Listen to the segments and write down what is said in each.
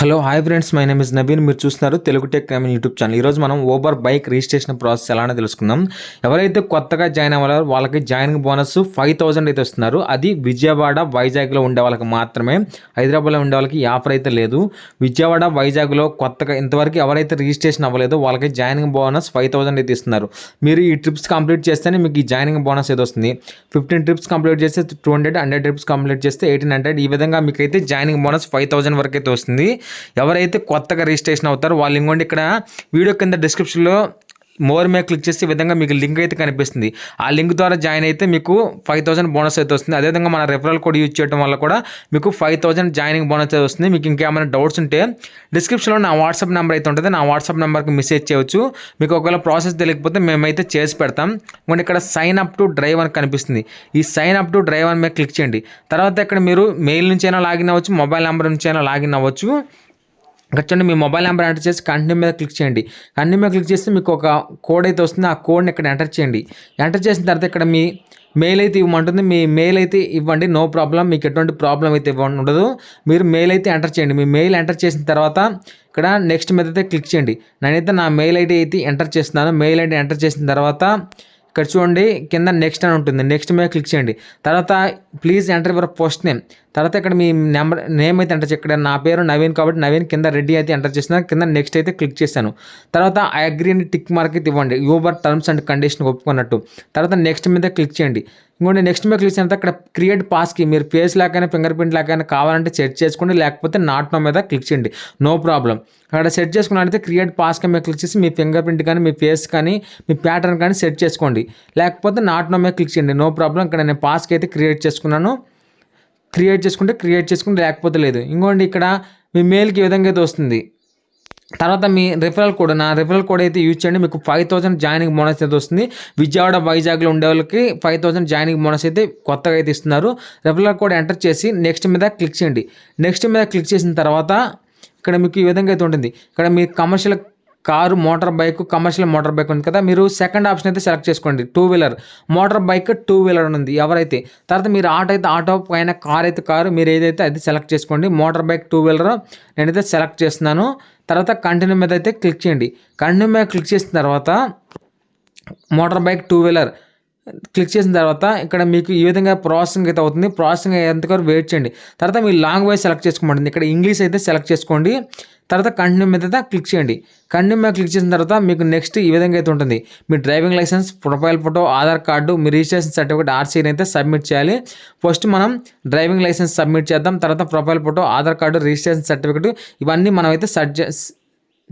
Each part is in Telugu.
Hello hi friends my name is Nabin. మీరు చూస్తున్నారు Telugu tech crime YouTube channel. ఈరోజు మనం ఓబర్ బైక్ రిజిస్ట్రేషన్ ప్రాసెస్ ఎలా తెలుసుకుందాం. ఎవరైతే కొత్తగా జాయిన్ అవ్వాలో వాళ్ళకి జాయినింగ్ బోనస్ ఫైవ్ థౌసండ్ అయితే వస్తున్నారు. అది విజయవాడ వైజాగ్లో ఉండే వాళ్ళకి మాత్రమే. హైదరాబాద్లో ఉండే వాళ్ళకి ఆఫర్ అయితే లేదు. విజయవాడ వైజాగ్లో కొత్తగా ఇంతవరకు ఎవరైతే రిజిస్ట్రేషన్ అవ్వలేదో వాళ్ళకి జాయినింగ్ బోనస్ ఫైవ్ థౌసండ్ అయితే ఇస్తున్నారు. మీరు ఈ ట్రిప్స్ కంప్లీట్ చేస్తేనే మీకు ఈ జాయినింగ్ బోనస్ అయితే వస్తుంది. ఫిఫ్టీన్ ట్రిప్స్ కంప్లీట్ చేస్తే two hundred hundred trips complete చేస్తే ఎయిటీన్ హండ్రెడ్ ఈ విధంగా మీకు అయితే జాయినింగ్ బోనస్ ఫైవ్ థౌసండ్ వరకు అయితే వస్తుంది. ఎవరైతే కొత్తగా రిజిస్ట్రేషన్ అవుతారో వాళ్ళు ఇంకోండి ఇక్కడ వీడియో కింద డిస్క్రిప్షన్లో మోర్ మీద క్లిక్ చేసే విధంగా మీకు లింక్ అయితే కనిపిస్తుంది. ఆ లింక్ ద్వారా జాయిన్ అయితే మీకు ఫైవ్ థౌసండ్ బోనస్ అయితే వస్తుంది. అదేవిధంగా మన రెఫరల్ కోడ్ యూజ్ చేయడం వల్ల కూడా మీకు ఫైవ్ థౌసండ్ జాయినింగ్ బోనస్ అయితే వస్తుంది. మీకు ఇంకేమైనా డౌట్స్ ఉంటే డిస్క్రిప్షన్లో నా వాట్సాప్ నెంబర్ అయితే ఉంటుంది. నా వాట్సాప్ నెంబర్కి మెసేజ్ చేయవచ్చు. మీకు ఒకవేళ ప్రాసెస్ తెలియకపోతే మేమైతే చేసి పెడతాం. ఇంకోటి ఇక్కడ సైన్ అప్ టు డ్రైవ్ అని కనిపిస్తుంది. ఈ సైన్ అప్ టు డ్రైవ్ అని మీద క్లిక్ చేయండి. తర్వాత ఇక్కడ మీరు మెయిల్ నుంచి అయినా లాగిన్ అవ్వచ్చు మొబైల్ నెంబర్ నుంచి అయినా లాగిన్ అవ్వచ్చు. ఇక్కడ చూడండి మీ మొబైల్ నెంబర్ ఎంటర్ చేసి కంటిన్యూ మీద క్లిక్ చేయండి. కంటిన్యూ మీద క్లిక్ చేస్తే మీకు ఒక కోడ్ అయితే వస్తుంది. ఆ కోడ్ని ఇక్కడ ఎంటర్ చేయండి. ఎంటర్ చేసిన తర్వాత ఇక్కడ మీ మెయిల్ అయితే ఇవ్వమంటుంది. మీ మెయిల్ అయితే ఇవ్వండి. No problem. మీకు ఎటువంటి ప్రాబ్లం అయితే ఇవ్వండి ఉండదు. మీరు మెయిల్ అయితే ఎంటర్ చేయండి. మీ మెయిల్ ఎంటర్ చేసిన తర్వాత ఇక్కడ నెక్స్ట్ మీద అయితే క్లిక్ చేయండి. నేనైతే నా మెయిల్ ఐడి అయితే ఎంటర్ చేస్తున్నాను. మెయిల్ ఐడి ఎంటర్ చేసిన తర్వాత ఇక్కడ చూడండి కింద నెక్స్ట్ అని ఉంటుంది. నెక్స్ట్ మీద క్లిక్ చేయండి. తర్వాత please enter your post name. తర్వాత ఇక్కడ మీ నెంబర్ నేమ్ అయితే ఎంటర్ ఇక్కడ నా పేరు నవీన్ కాబట్టి నవీన్ కింద రెడీ అయితే ఎంటర్ చేసిన కింద నెక్స్ట్ అయితే క్లిక్ చేశాను. తర్వాత ఐ అగ్రీ అని టిక్ మార్క్ అయితే ఇవ్వండి. యూబర్ టర్మ్స్ అండ్ కండిషన్ ఒప్పుకున్నట్టు. తర్వాత నెక్స్ట్ మీద క్లిక్ చేయండి. ఇంకోటి నెక్స్ట్ మీద క్లిక్ చేసిన అక్కడ ఇక్కడ క్రియేట్ పాస్కి మీరు ఫేస్ లాగానే ఫింగర్ ప్రింట్ లాగానే కావాలంటే సెట్ చేసుకోండి. లేకపోతే నాట్ నో మీద క్లిక్ చేయండి. నో ప్రాబ్లం అక్కడ సెట్ చేసుకున్నట్లయితే క్రియేట్ పాస్కి మీద క్లిక్ చేసి మీ ఫింగర్ ప్రింట్ కానీ మీ ఫేస్ కానీ మీ ప్యాటర్న్ కానీ సెట్ చేసుకోండి. లేకపోతే నాట్ నో మీద క్లిక్ చేయండి. నో ప్రాబ్లం ఇక్కడ నేను పాస్కి అయితే క్రియేట్ చేసుకున్నాను. క్రియేట్ చేసుకుంటే క్రియేట్ చేసుకుంటే లేకపోతే లేదు. ఇంకోండి ఇక్కడ మీ మెయిల్కి ఈ విధంగా అయితే వస్తుంది. తర్వాత మీ రిఫరల్ కోడ్ నా రిఫరల్ కోడ్ అయితే యూజ్ చేయండి. మీకు ఫైవ్ థౌసండ్ జాయినింగ్ బోనస్ అయితే వస్తుంది. విజయవాడ వైజాగ్లో ఉండే వాళ్ళకి ఫైవ్ థౌసండ్ జాయినింగ్ బోనస్ అయితే కొత్తగా అయితే ఇస్తున్నారు. రిఫరల్ కోడ్ ఎంటర్ చేసి నెక్స్ట్ మీద క్లిక్ చేయండి. నెక్స్ట్ మీద క్లిక్ చేసిన తర్వాత ఇక్కడ మీకు ఈ విధంగా అయితే ఉంటుంది. ఇక్కడ మీ commercial car motorbike commercial motorbike ఉంది కదా మీరు సెకండ్ ఆప్షన్ అయితే సెలెక్ట్ చేసుకోండి. Two wheeler motorbike two wheeler ఉంది. ఎవరైతే తర్వాత మీరు ఆటో అయితే ఆటో పైన కార్ అయితే కారు మీరు ఏదైతే అది సెలెక్ట్ చేసుకోండి. మోటార్ బైక్ టూ వీలర్ నేనైతే సెలెక్ట్ చేస్తున్నాను. తర్వాత కంటిన్యూ మీద అయితే క్లిక్ చేయండి. కంటిన్యూ మీద క్లిక్ చేసిన తర్వాత motor bike two wheeler click చేసిన తర్వాత ఇక్కడ మీకు ఈ విధంగా ప్రాసెసింగ్ అయితే అవుతుంది. ప్రాసెసింగ్ అయ్యేంతవరకు వెయిట్ చేయండి. తర్వాత మీ లాంగ్వేజ్ సెలెక్ట్ చేసుకోమంటుంది. ఇక్కడ ఇంగ్లీష్ అయితే సెలెక్ట్ చేసుకోండి. తర్వాత కంటిన్యూ మీద అయితే క్లిక్ చేయండి. కంటిన్యూ మీద క్లిక్ చేసిన తర్వాత మీకు నెక్స్ట్ ఈ విధంగా అయితే ఉంటుంది. మీ driving licence profile photo Aadhaar card మీ రిజిస్ట్రేషన్ సర్టిఫికేట్ ఆర్సీని అయితే సబ్మిట్ చేయాలి. ఫస్ట్ మనం డ్రైవింగ్ లైసెన్స్ సబ్మిట్ చేద్దాం. తర్వాత profile photo Aadhaar card registration certificate ఇవన్నీ మనం అయితే సర్చ్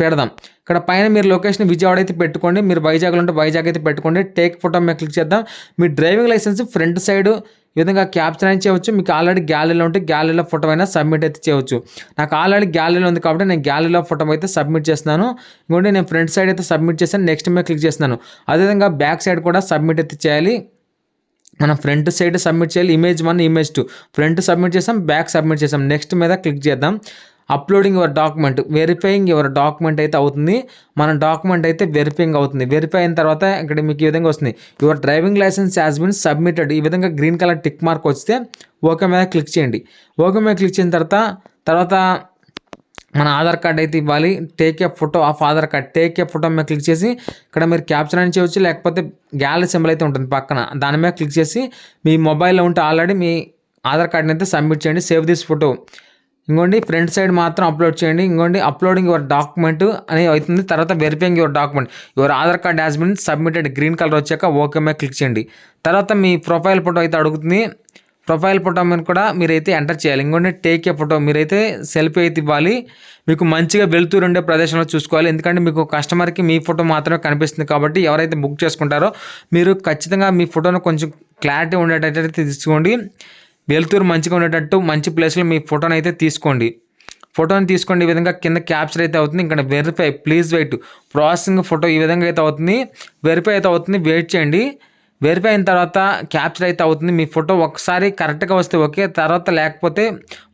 పెడదాం. ఇక్కడ పైన మీరు లొకేషన్ విజయవాడ అయితే పెట్టుకోండి. మీరు వైజాగ్లో ఉంటే వైజాగ్ అయితే పెట్టుకోండి. టేక్ ఫోటో మీద క్లిక్ చేద్దాం. మీ డ్రైవింగ్ లైసెన్స్ ఫ్రంట్ సైడ్ ఈ విధంగా క్యాప్చర్ అయినా చేయవచ్చు. మీకు ఆల్రెడీ గ్యాలరీలో ఉంటే గ్యాలరీలో ఫోటో అయినా సబ్మిట్ అయితే చేయవచ్చు. నాకు ఆల్రెడీ గ్యాలరీలో ఉంది కాబట్టి నేను గ్యాలరీలో ఫోటో అయితే సబ్మిట్ చేస్తున్నాను. ఇంకోటి నేను ఫ్రంట్ సైడ్ అయితే సబ్మిట్ చేస్తాను నెక్స్ట్ మీద క్లిక్ చేస్తున్నాను. అదేవిధంగా బ్యాక్ సైడ్ కూడా సబ్మిట్ అయితే చేయాలి. మనం ఫ్రంట్ సైడ్ సబ్మిట్ చేయాలి. Image one image two front submit చేసాం బ్యాక్ సబ్మిట్ చేసాం. నెక్స్ట్ మీద క్లిక్ చేద్దాం. Uploading your document verifying your document అయితే అవుతుంది. మన డాక్యుమెంట్ అయితే వెరిఫైయింగ్ అవుతుంది. వెరిఫై అయిన తర్వాత ఇక్కడ మీకు ఈ విధంగా వస్తుంది. Your driving licence has been submitted ఈ విధంగా గ్రీన్ కలర్ టిక్ మార్క్ వస్తే ఓకే మీద క్లిక్ చేయండి. ఓకే మీద క్లిక్ చేసిన తర్వాత తర్వాత మన ఆధార్ కార్డ్ అయితే ఇవ్వాలి. Take a photo of Aadhaar card. Take a photo మీద క్లిక్ చేసి ఇక్కడ మీరు క్యాప్చర్ అని చేయవచ్చు లేకపోతే గ్యాలరీ సింబల్ అయితే ఉంటుంది పక్కన. దాని మీద క్లిక్ చేసి మీ మొబైల్లో ఉంటే ఆల్రెడీ మీ ఆధార్ కార్డ్ని అయితే సబ్మిట్ చేయండి. సేవ్ దిస్ ఫోటో ఇంకోండి ఫ్రంట్ సైడ్ మాత్రం అప్లోడ్ చేయండి. ఇంకోండి అప్లోడింగ్ యువర్ డాక్యుమెంట్ అని అవుతుంది. తర్వాత verifying your document. Your Aadhaar card has been submitted green colour వచ్చాక ఓకే మీద క్లిక్ చేయండి. తర్వాత మీ ప్రొఫైల్ ఫోటో అయితే అడుగుతుంది. ప్రొఫైల్ ఫోటో మీద కూడా మీరైతే ఎంటర్ చేయాలి. ఇంకోటి టేక్ ఏ ఫోటో మీరైతే సెల్ఫీ అయితే ఇవ్వాలి. మీకు మంచిగా వెళ్తూ ఉండే ప్రదేశంలో చూసుకోవాలి. ఎందుకంటే మీకు కస్టమర్కి మీ ఫోటో మాత్రమే కనిపిస్తుంది కాబట్టి ఎవరైతే బుక్ చేసుకుంటారో మీరు ఖచ్చితంగా మీ ఫోటోను కొంచెం క్లారిటీ ఉండేటట్టు తీసుకోండి. వెలుతురు మంచిగా ఉండేటట్టు మంచి ప్లేస్లో మీ ఫోటోని అయితే తీసుకోండి. ఫోటోని తీసుకోండి ఈ విధంగా కింద క్యాప్చర్ అయితే అవుతుంది. ఇక్కడ verify please wait processing photo ఈ విధంగా అయితే అవుతుంది. వెరిఫై అయితే అవుతుంది వెయిట్ చేయండి. వెరిఫై అయిన తర్వాత క్యాప్చర్ అయితే అవుతుంది. మీ ఫోటో ఒకసారి కరెక్ట్గా వస్తే ఓకే తర్వాత లేకపోతే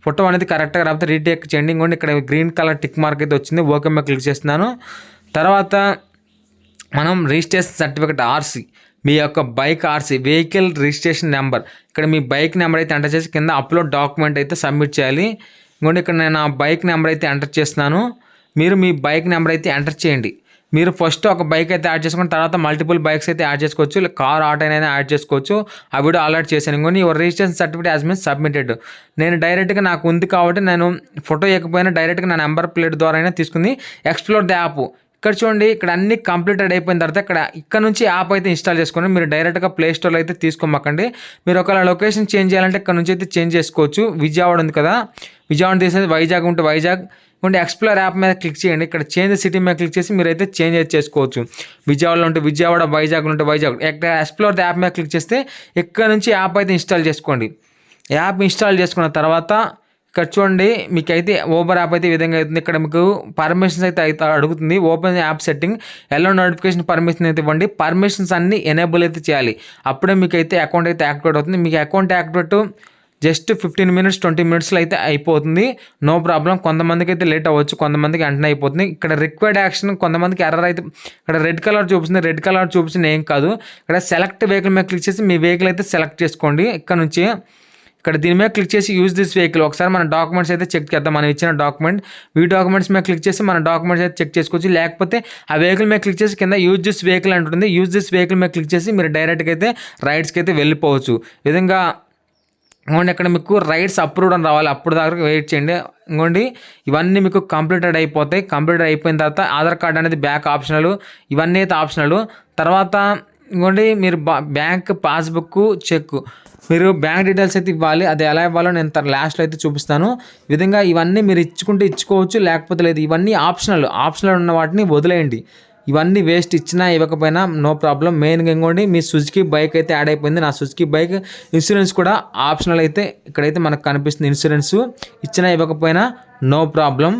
ఫోటో అనేది కరెక్ట్గా రాకపోతే రీటేక్ చేయండి. ఇంకోండి ఇక్కడ గ్రీన్ కలర్ టిక్ మార్క్ అయితే వచ్చింది. ఓకే మీద క్లిక్ చేస్తున్నాను. తర్వాత మనం రిజిస్ట్రేషన్ సర్టిఫికేట్ ఆర్సీ మీ యొక్క bike RC vehicle registration number. ఇక్కడ మీ బైక్ నెంబర్ అయితే ఎంటర్ చేసి కింద అప్లోడ్ డాక్యుమెంట్ అయితే సబ్మిట్ చేయాలి. ఇంకోండి ఇక్కడ నేను ఆ బైక్ నెంబర్ అయితే ఎంటర్ చేస్తున్నాను. మీరు మీ బైక్ నెంబర్ అయితే ఎంటర్ చేయండి. మీరు ఫస్ట్ ఒక బైక్ అయితే యాడ్ చేసుకుని తర్వాత మల్టిపుల్ బైక్స్ అయితే యాడ్ చేసుకోవచ్చు. కార్ ఆటో అయినా యాడ్ చేసుకోవచ్చు. ఆ వీడియో అలర్ట్ చేశాను. ఇంకొని your registration certificate has been submitted. నేను డైరెక్ట్గా నాకు ఉంది కాబట్టి నేను ఫోటో ఇవ్వకపోయినా డైరెక్ట్గా నా నెంబర్ ప్లేట్ ద్వారా అయినా తీసుకుని ఎక్స్ప్లోర్ ద యాప్. ఇక్కడ చూడండి ఇక్కడ అన్ని కంప్లీటెడ్ అయిపోయిన తర్వాత ఇక్కడ ఇక్కడ నుంచి యాప్ అయితే ఇన్స్టాల్ చేసుకోండి మీరు డైరెక్ట్గా ప్లే స్టోర్లో అయితే తీసుకోమాకండి. మీరు ఒకవేళ లొకేషన్ చేంజ్ చేయాలంటే ఇక్కడ నుంచి అయితే చేంజ్ చేసుకోవచ్చు. విజయవాడ ఉంది కదా. విజయవాడ తీసేది వైజాగ్ ఉంటే వైజాగ్. ఉంటే ఎక్స్ప్లోర్ యాప్ మీద క్లిక్ చేయండి. ఇక్కడ చేంజ్ సిటీ మీద క్లిక్ చేసి మీరు అయితే చేంజ్ చేసుకోవచ్చు. విజయవాడలో ఉంటే విజయవాడ వైజాగ్ ఉంటే వైజాగ్. ఇక్కడ ఎక్స్ప్లోర్ యాప్ మీద క్లిక్ చేస్తే ఇక్కడ నుంచి యాప్ అయితే ఇన్స్టాల్ చేసుకోండి. యాప్ ఇన్స్టాల్ చేసుకున్న తర్వాత ఇక్కడ చూడండి మీకు అయితే ఓబర్ యాప్ అయితే ఈ విధంగా అవుతుంది. ఇక్కడ మీకు పర్మిషన్స్ అయితే అయితే అడుగుతుంది. Open app setting allow notification permission అయితే ఇవ్వండి. పర్మిషన్స్ అన్ని ఎనేబుల్ అయితే చేయాలి. అప్పుడే మీకు అయితే అకౌంట్ అయితే యాక్టివేట్ అవుతుంది. మీకు account activate just fifteen minutes twenty మినిట్స్లో అయితే అయిపోతుంది. నో ప్రాబ్లం కొంతమందికి అయితే లేట్ అవ్వచ్చు కొంతమందికి వెంటనే అయిపోతుంది. ఇక్కడ రిక్వైర్డ్ యాక్షన్ కొంతమందికి ఎర్రర్ అయితే ఇక్కడ రెడ్ కలర్ చూపిస్తుంది. రెడ్ కలర్ చూపించింది ఏం కాదు. ఇక్కడ సెలెక్ట్ వెహికల్ మీద క్లిక్ చేసి మీ వెహికల్ అయితే సెలెక్ట్ చేసుకోండి. ఇక్కడ నుంచి ఇక్కడ దీని మీద క్లిక్ చేసి యూజ్ దిస్ వెహికల్ ఒకసారి మన డాక్యుమెంట్స్ అయితే చెక్ చేద్దాం. మనం ఇచ్చిన డాక్యుమెంట్ వీ డాక్యుమెంట్స్ మీద క్లిక్ చేసి మన డాక్యుమెంట్స్ అయితే చెక్ చేసుకోవచ్చు. లేకపోతే ఆ వెహికల్ మీద క్లిక్ చేసి కింద యూజ్ దిస్ వెహికల్ అంటుంది యూజ్ దిస్ వెహికల్ మీద క్లిక్ చేసి మీరు డైరెక్ట్గా అయితే రైడ్స్కి అయితే వెళ్ళిపోవచ్చు. విధంగా ఇంకోండి ఇక్కడ మీకు రైడ్స్ అప్రూవ్డ్ అని రావాలి. అప్పుడు దగ్గర వెయిట్ చేయండి. ఇంకోండి ఇవన్నీ మీకు కంప్లీటెడ్ అయిపోతాయి. కంప్లీటెడ్ అయిపోయిన తర్వాత ఆధార్ కార్డ్ అనేది బ్యాక్ ఆప్షనల్ ఇవన్నీ అయితే ఆప్షనల్ తర్వాత ఇంకోండి మీరు బ్యాంక్ పాస్బుక్ చెక్ మీరు బ్యాంక్ డీటెయిల్స్ అయితే ఇవ్వాలి అది ఎలా ఇవ్వాలో నేను తన లాస్ట్లో అయితే చూపిస్తాను. విధంగా ఇవన్నీ మీరు ఇచ్చుకుంటే ఇచ్చుకోవచ్చు లేకపోతే లేదు. ఇవన్నీ ఆప్షనల్ ఆప్షనల్ ఉన్న వాటిని వదిలేయండి. ఇవన్నీ వేస్ట్ ఇచ్చినా ఇవ్వకపోయినా నో ప్రాబ్లం. మెయిన్గా ఇంకోండి మీ సుజుకి బైక్ అయితే యాడ్ అయిపోయింది. నా సుజుకి బైక్ ఇన్సూరెన్స్ కూడా ఆప్షనల్ అయితే ఇక్కడైతే మనకు కనిపిస్తుంది. ఇన్సూరెన్స్ ఇచ్చినా ఇవ్వకపోయినా నో ప్రాబ్లం.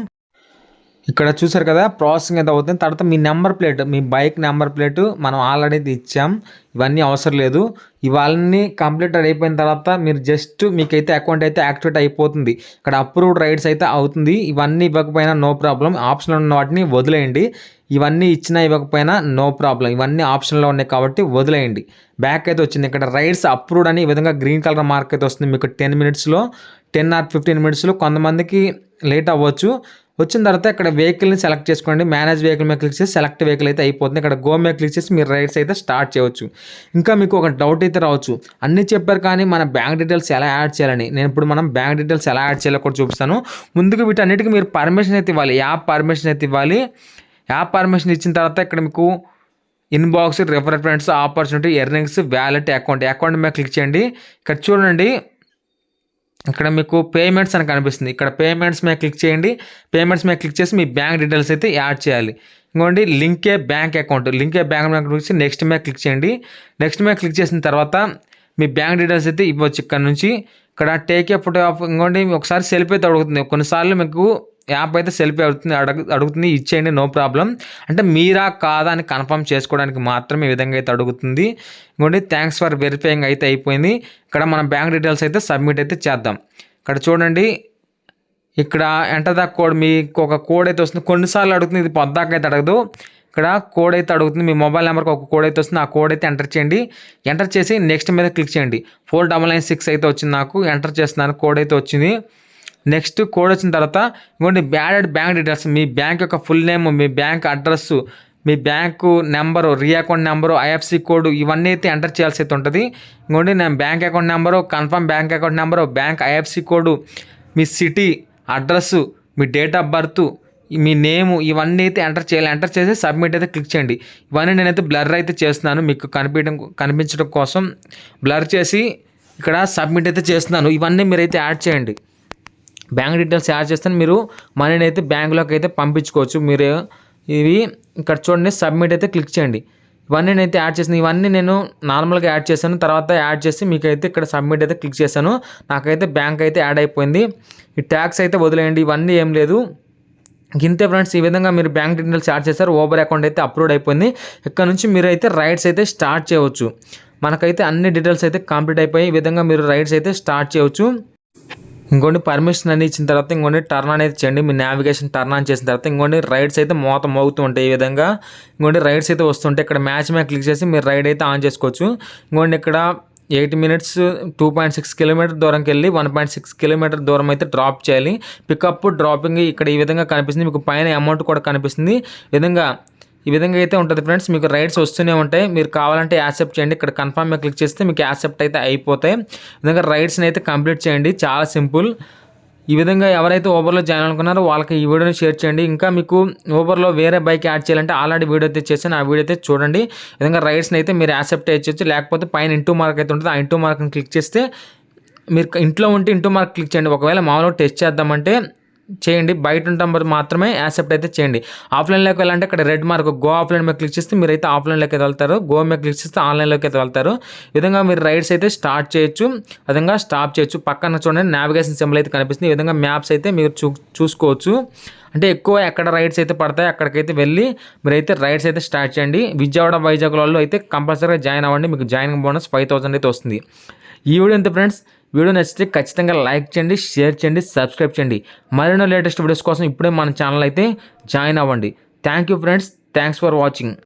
ఇక్కడ చూసారు కదా ప్రాసెసింగ్ అయితే అవుతుంది? తర్వాత మీ నెంబర్ ప్లేట్ మీ బైక్ నెంబర్ ప్లేట్ మనం ఆల్రెడీ ఇచ్చాం ఇవన్నీ అవసరం లేదు. ఇవన్నీ కంప్లీట్ అయిపోయిన తర్వాత మీరు జస్ట్ మీకైతే అకౌంట్ అయితే యాక్టివేట్ అయిపోతుంది. ఇక్కడ అప్రూవ్డ్ రైడ్స్ అయితే అవుతుంది. ఇవన్నీ ఇవ్వకపోయినా నో ప్రాబ్లం ఆప్షన్లో ఉన్న వాటిని వదిలేయండి. ఇవన్నీ ఇచ్చినా ఇవ్వకపోయినా నో ప్రాబ్లం ఇవన్నీ ఆప్షన్లో ఉన్నాయి కాబట్టి వదిలేయండి. బ్యాక్ అయితే వచ్చింది. ఇక్కడ రైడ్స్ అప్రూవ్డ్ అని ఈ విధంగా గ్రీన్ కలర్ మార్క్ అయితే వస్తుంది. మీకు టెన్ మినిట్స్లో టెన్ ఆర్ ఫిఫ్టీన్ మినిట్స్లో కొంతమందికి లేట్ అవ్వచ్చు. వచ్చిన తర్వాత ఇక్కడ వెహికల్ని సెలెక్ట్ చేసుకోండి. మేనేజ్ వెహికల్ మీద క్లిక్ చేసి సెలెక్ట్ వెహికల్ అయితే అయిపోతుంది. ఇక్కడ గో మీద క్లిక్ చేసి మీరు రైడ్స్ అయితే స్టార్ట్ చేయవచ్చు. ఇంకా మీకు ఒక డౌట్ అయితే రావచ్చు. అన్నీ చెప్పారు కానీ మన బ్యాంక్ డీటెయిల్స్ ఎలా యాడ్ చేయాలని. నేను ఇప్పుడు మనం బ్యాంక్ డీటెయిల్స్ ఎలా యాడ్ చేయాలో కూడా చూపిస్తాను. ముందుగా వీటన్నిటికీ మీరు పర్మిషన్ అయితే ఇవ్వాలి. యాప్ పర్మిషన్ అయితే ఇవ్వాలి. యాప్ పర్మిషన్ ఇచ్చిన తర్వాత ఇక్కడ మీకు inbox refer friends opportunity earnings wallet account account మీద క్లిక్ చేయండి. ఇక్కడ చూడండి. ఇక్కడ మీకు పేమెంట్స్ అని కనిపిస్తుంది. ఇక్కడ పేమెంట్స్ మీద క్లిక్ చేయండి. పేమెంట్స్ మీద క్లిక్ చేసి మీ బ్యాంక్ డీటెయిల్స్ అయితే యాడ్ చేయాలి. ఇంకోండి link a bank account link a bank account click చేసి నెక్స్ట్ మీద క్లిక్ చేయండి. నెక్స్ట్ మీద క్లిక్ చేసిన తర్వాత మీ బ్యాంక్ డీటెయిల్స్ అయితే ఇవ్వచ్చు ఇక్కడ నుంచి. ఇక్కడ టేక్ ఏ ఫోటో ఆఫ్ ఇంకోండి ఒకసారి సెల్ఫీ అయితే అడుగుతుంది. కొన్నిసార్లు మీకు యాప్ అయితే సెల్ఫీ అడుగుతుంది అడుగు అడుగుతుంది ఇచ్చేయండి నో ప్రాబ్లం. అంటే మీరా కాదా అని కన్ఫర్మ్ చేసుకోవడానికి మాత్రమే ఈ విధంగా అయితే అడుగుతుంది. ఇంకోటి థ్యాంక్స్ ఫర్ వెరిఫైయింగ్ అయితే అయిపోయింది. ఇక్కడ మన బ్యాంక్ డీటెయిల్స్ అయితే సబ్మిట్ అయితే చేద్దాం. ఇక్కడ చూడండి ఇక్కడ ఎంటర్ ద కోడ్ మీకు ఒక కోడ్ అయితే వస్తుంది. కొన్నిసార్లు అడుగుతుంది ఇది పొద్దాక అయితే అడగదు. ఇక్కడ కోడ్ అయితే అడుగుతుంది మీ మొబైల్ నెంబర్కి ఒక కోడ్ అయితే వస్తుంది ఆ కోడ్ అయితే ఎంటర్ చేయండి. ఎంటర్ చేసి నెక్స్ట్ మీద క్లిక్ చేయండి. ఫోర్ డబల్ నైన్ సిక్స్ అయితే వచ్చింది నాకు ఎంటర్ చేస్తున్నాను కోడ్ అయితే వచ్చింది. నెక్స్ట్ కోడ్ వచ్చిన తర్వాత ఇంకోటి బ్యాడెడ్ బ్యాంక్ డీటెయిల్స్ మీ బ్యాంక్ యొక్క ఫుల్ నేమ్ మీ బ్యాంక్ అడ్రస్ మీ bank number re account number IFSC code ఇవన్నీ అయితే ఎంటర్ చేయాల్సి అయితే ఉంటుంది. ఇంకోటి నేను bank account number confirm bank account number bank IFSC code మీ సిటీ అడ్రస్సు మీ డేట్ ఆఫ్ బర్త్ మీ నేము ఇవన్నీ అయితే ఎంటర్ చేయాలి. ఎంటర్ చేసి సబ్మిట్ అయితే క్లిక్ చేయండి. ఇవన్నీ నేనైతే బ్లర్ అయితే చేస్తున్నాను. మీకు కనిపించడం కనిపించడం కోసం బ్లర్ చేసి ఇక్కడ సబ్మిట్ అయితే చేస్తున్నాను. ఇవన్నీ మీరైతే యాడ్ చేయండి. బ్యాంక్ డీటెయిల్స్ యాడ్ చేస్తే మీరు మనీని అయితే బ్యాంకులోకి అయితే పంపించుకోవచ్చు. మీరు ఇవి ఇక్కడ చూడండి సబ్మిట్ అయితే క్లిక్ చేయండి. ఇవన్నీ నేనైతే యాడ్ చేసిన ఇవన్నీ నేను నార్మల్గా యాడ్ చేశాను. తర్వాత యాడ్ చేసి మీకు అయితే ఇక్కడ సబ్మిట్ అయితే క్లిక్ చేశాను. నాకైతే బ్యాంక్ అయితే యాడ్ అయిపోయింది. ఈ ట్యాక్స్ అయితే వదిలేయండి ఇవన్నీ ఏం లేదు. ఇంతే ఫ్రెండ్స్ ఈ విధంగా మీరు బ్యాంక్ డీటెయిల్స్ యాడ్ చేశారు. ఓబర్ అకౌంట్ అయితే అప్లోడ్ అయిపోయింది. ఇక్కడ నుంచి మీరు అయితే రైడ్స్ అయితే స్టార్ట్ చేయవచ్చు. మనకైతే అన్ని డీటెయిల్స్ అయితే కంప్లీట్ అయిపోయి ఈ విధంగా మీరు రైడ్స్ అయితే స్టార్ట్ చేయవచ్చు. ఇంకోటి పర్మిషన్ అని ఇచ్చిన తర్వాత ఇంకోటి టర్న్ అనేది చేయండి. మీ నావిగేషన్ టర్న్ ఆన్ చేసిన తర్వాత ఇంకోటి రైడ్స్ అయితే మోత మోగుతూ ఉంటాయి ఈ విధంగా. ఇంకోటి రైడ్స్ అయితే వస్తుంటాయి. ఇక్కడ మ్యాచ్ మీద క్లిక్ చేసి మీరు రైడ్ అయితే ఆన్ చేసుకోవచ్చు. ఇంకోటి ఇక్కడ eight minutes two point six kilometre దూరంకి వెళ్ళి వన్ పాయింట్ సిక్స్ కిలోమీటర్ దూరం అయితే డ్రాప్ చేయాలి. పికప్ డ్రాపింగ్ ఇక్కడ ఈ విధంగా కనిపిస్తుంది. మీకు పైన అమౌంట్ కూడా కనిపిస్తుంది. విధంగా ఈ విధంగా అయితే ఉంటుంది ఫ్రెండ్స్. మీకు రైడ్స్ వస్తూనే ఉంటాయి. మీరు కావాలంటే యాక్సెప్ట్ చేయండి. ఇక్కడ కన్ఫర్మ్ మీద క్లిక్ చేస్తే మీకు యాక్సెప్ట్ అయితే అయిపోతాయి. విధంగా రైడ్స్ని అయితే కంప్లీట్ చేయండి. చాలా సింపుల్. ఈ విధంగా ఎవరైతే ఊబర్లో జాయిన్ అనుకున్నారో వాళ్ళకి ఈ వీడియోని షేర్ చేయండి. ఇంకా మీకు ఊబర్లో వేరే బైక్ యాడ్ చేయాలంటే ఆల్రెడీ వీడియో అయితే చేసాను ఆ వీడియో అయితే చూడండి. విధంగా రైడ్స్ని అయితే మీరు యాక్సెప్ట్ చేయొచ్చు. లేకపోతే పైన ఇంటూ మార్క్ అయితే ఉంటుంది. ఆ ఇంటూ మార్క్ని క్లిక్ చేస్తే మీరు ఇంట్లో ఉంటే ఇంటూ మార్క్ క్లిక్ చేయండి. ఒకవేళ మామూలుగా టెస్ట్ చేద్దామంటే చేయండి. బయట ఉన్నప్పుడు మాత్రమే యాక్సెప్ట్ అయితే చేయండి. ఆఫ్లైన్లోకి వెళ్ళాలంటే ఇక్కడ రెడ్ మార్క్ గో ఆఫ్లైన్ మీద క్లిక్ చేస్తే మీరైతే ఆఫ్లైన్లోకి అయితే వెళ్తారు. గో మీద క్లిక్ చేస్తే ఆన్లైన్లోకి అయితే వెళ్తారు. విధంగా మీరు రైడ్స్ అయితే స్టార్ట్ చేయొచ్చు. విధంగా స్టాప్ చేయొచ్చు. పక్కన చూడండి నావిగేషన్ సింబల్ అయితే కనిపిస్తుంది. ఈ విధంగా మ్యాప్స్ అయితే మీరు చూ చూసుకోవచ్చు. అంటే ఎక్కువ ఎక్కడ రైడ్స్ అయితే పడతాయి అక్కడికైతే వెళ్ళి మీరైతే రైడ్స్ అయితే స్టార్ట్ చేయండి. విజయవాడ వైజాగ్ వాళ్ళు అయితే కంపల్సరీగా జాయిన్ అవ్వండి. మీకు జాయినింగ్ బోనస్ ఫైవ్ థౌసండ్ అయితే వస్తుంది. ఈ వీడియో ఎంత ఫ్రెండ్స్ వీడియో నచ్చితే ఖచ్చితంగా లైక్ చేయండి షేర్ చేయండి సబ్స్క్రైబ్ చేయండి. మరెన్నో లేటెస్ట్ వీడియోస్ కోసం ఇప్పుడే మన ఛానల్ అయితే జాయిన్ అవ్వండి. Thank you friends thanks for watching